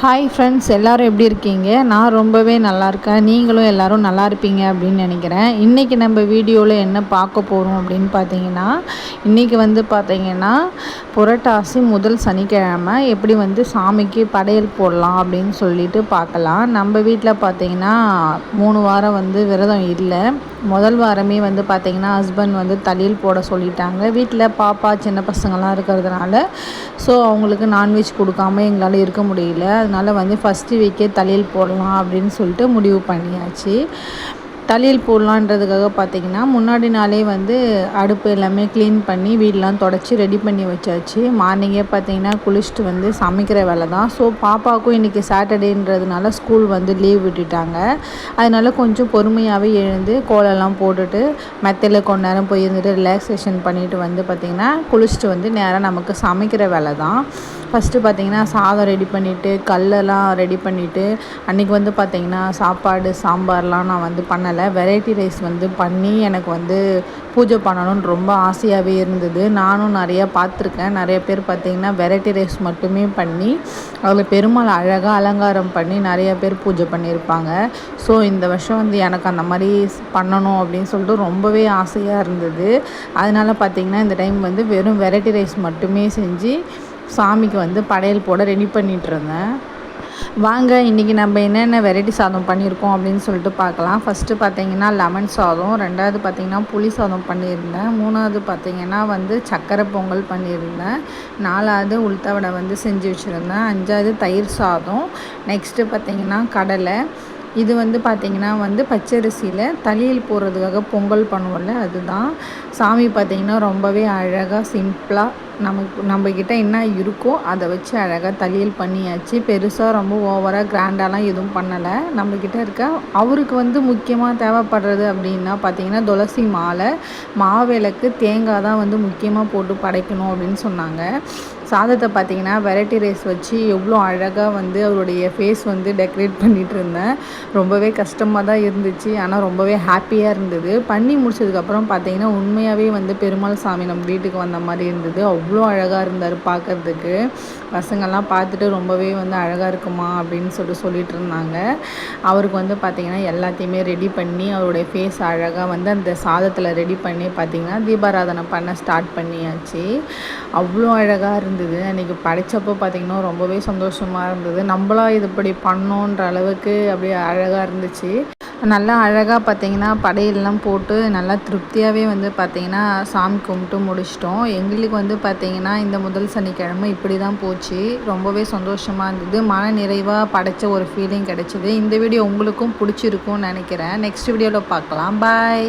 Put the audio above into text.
Hi friends எல்லோரும் எப்படி இருக்கீங்க? நான் ரொம்பவே நல்லா இருக்கேன். நீங்களும் எல்லோரும் நல்லா இருப்பீங்க அப்படின்னு நினைக்கிறேன். இன்றைக்கி நம்ம வீடியோவில் என்ன பார்க்க போகிறோம் அப்படின்னு பார்த்தீங்கன்னா இன்றைக்கி வந்து பார்த்திங்கன்னா புரட்டாசி முதல் சனிக்கிழமை. எப்படி வந்து சாமிக்கு படையல் போடலாம் அப்படின்னு சொல்லிட்டு பார்க்கலாம். நம்ம வீட்டில் பார்த்திங்கன்னா மூணு வாரம் வந்து விரதம் இல்லை. முதல் வாரமே வந்து பார்த்திங்கன்னா ஹஸ்பண்ட் வந்து தலையில் போட சொல்லிட்டாங்க. வீட்டில் பாப்பா சின்ன பசங்களாம் இருக்கிறதுனால ஸோ அவங்களுக்கு நான்வெஜ் கொடுக்காம எங்களால் இருக்க முடியல. அதனால் வந்து ஃபஸ்ட்டு வீக்கே தலையில் போடலாம் அப்படின்னு சொல்லிட்டு முடிவு பண்ணியாச்சு. தலையில் போடலான்றதுக்காக பார்த்திங்கன்னா முன்னாடி நாளே வந்து அடுப்பு எல்லாமே க்ளீன் பண்ணி வீடெலாம் தொடச்சி ரெடி பண்ணி வச்சாச்சு. மார்னிங்கே பார்த்திங்கன்னா குளிச்சுட்டு வந்து சமைக்கிற வேலை தான். ஸோ பாப்பாவுக்கும் இன்றைக்கி சாட்டர்டேன்றதுனால ஸ்கூல் வந்து லீவ் விட்டுட்டாங்க. அதனால் கொஞ்சம் பொறுமையாகவே எழுந்து கோலெல்லாம் போட்டுட்டு மெத்தையில் கொஞ்ச நேரம் போய் இருந்துட்டு ரிலாக்ஸேஷன் பண்ணிவிட்டு வந்து பார்த்திங்கன்னா குளிச்சுட்டு வந்து நேராக நமக்கு சமைக்கிற வேலை தான். ஃபஸ்ட்டு பார்த்திங்கன்னா சாதம் ரெடி பண்ணிவிட்டு கல்லெல்லாம் ரெடி பண்ணிவிட்டு அன்றைக்கி வந்து பார்த்திங்கன்னா சாப்பாடு சாம்பார்லாம் நான் வந்து பண்ணலை. வெரைட்டி ரைஸ் வந்து பண்ணி எனக்கு வந்து பூஜை பண்ணணும்னு ரொம்ப ஆசையாகவே இருந்தது. நானும் நிறையா பார்த்துருக்கேன். நிறைய பேர் பார்த்திங்கன்னா வெரைட்டி ரைஸ் மட்டுமே பண்ணி அதில் பெருமாள் அழகாக அலங்காரம் பண்ணி நிறைய பேர் பூஜை பண்ணியிருப்பாங்க. ஸோ இந்த வருஷம் வந்து எனக்கு அந்த மாதிரி பண்ணணும் அப்படின்னு சொல்லிட்டு ரொம்பவே ஆசையாக இருந்தது. அதனால் பார்த்திங்கன்னா இந்த டைம் வந்து வெறும் வெரைட்டி ரைஸ் மட்டுமே செஞ்சு சாமிக்கு வந்து படையல் போட ரெடி பண்ணிகிட்டு இருந்தேன். வாங்க இன்றைக்கி நம்ம என்னென்ன வெரைட்டி சாதம் பண்ணியிருக்கோம் அப்படின்னு சொல்லிட்டு பார்க்கலாம். ஃபஸ்ட்டு பார்த்தீங்கன்னா லெமன் சாதம் ரெண்டாவது பார்த்திங்கன்னா புளி சாதம் பண்ணியிருந்தேன். மூணாவது பார்த்திங்கன்னா வந்து சக்கரை பொங்கல் பண்ணியிருந்தேன். நாலாவது உளுத்த வடை வந்து செஞ்சு வச்சுருந்தேன். அஞ்சாவது தயிர் சாதம். நெக்ஸ்ட்டு பார்த்திங்கன்னா கடலை. இது வந்து பார்த்திங்கன்னா வந்து பச்சரிசியில் தலியில் போடுறதுக்காக பொங்கல் பண்ணுவோம்ல அதுதான். சாமி பார்த்திங்கன்னா ரொம்பவே அழகாக சிம்பிளாக நமக்கு நம்மக்கிட்ட என்ன இருக்கோ அதை வச்சு அழகாக தலியல் பண்ணியாச்சு. பெருசாக ரொம்ப ஓவராக கிராண்டாலாம் எதுவும் பண்ணலை. நம்மக்கிட்ட இருக்க அவருக்கு வந்து முக்கியமாக தேவைப்படுறது அப்படின்னா பார்த்திங்கன்னா துளசி மாலை மாவிளக்கு தேங்காய் தான் வந்து முக்கியமாக போட்டு படைக்கணும் அப்படின்னு சொன்னாங்க. சாதத்தை பார்த்தீங்கன்னா வெரைட்டி ரைஸ் வச்சு எவ்வளோ அழகாக வந்து அவருடைய ஃபேஸ் வந்து டெக்கரேட் பண்ணிகிட்டு இருந்தேன். ரொம்பவே கஷ்டமாக தான் இருந்துச்சு. ஆனால் ரொம்பவே ஹாப்பியாக இருந்தது. பண்ணி முடிச்சதுக்கப்புறம் பார்த்தீங்கன்னா உண்மையாகவே வந்து பெருமாள் சாமி நம்ம வீட்டுக்கு வந்த மாதிரி இருந்தது. அவ்வளோ அழகாக இருந்தார் பார்க்குறதுக்கு. பசங்கள்லாம் பார்த்துட்டு ரொம்பவே வந்து அழகாக இருக்குமா அப்படின்னு சொல்லிட்டு சொல்லிட்டு இருந்தாங்க. அவருக்கு வந்து பார்த்திங்கன்னா எல்லாத்தையுமே ரெடி பண்ணி அவருடைய ஃபேஸ் அழகாக வந்து அந்த சாதத்தில் ரெடி பண்ணி பார்த்திங்கன்னா தீபாராதனை பண்ண ஸ்டார்ட் பண்ணியாச்சு. அவ்வளோ அழகாக இருந்தது இருந்தது. அன்றைக்கி படித்தப்போ பார்த்திங்கன்னா ரொம்பவே சந்தோஷமாக இருந்தது. நம்மளாக இது இப்படி பண்ணோன்ற அளவுக்கு அப்படியே அழகாக இருந்துச்சு. நல்லா அழகாக பார்த்திங்கன்னா படையெல்லாம் போட்டு நல்லா திருப்தியாகவே வந்து பார்த்திங்கன்னா சாமி கும்பிட்டு முடிச்சிட்டோம். எங்களுக்கு வந்து பார்த்திங்கன்னா இந்த முதல் சனிக்கிழமை இப்படி தான் போச்சு. ரொம்பவே சந்தோஷமாக இருந்தது. மன நிறைவாக படைத்த ஒரு ஃபீலிங் கிடச்சிது. இந்த வீடியோ உங்களுக்கும் பிடிச்சிருக்கும்னு நினைக்கிறேன். நெக்ஸ்ட் வீடியோவில் பார்க்கலாம். பாய்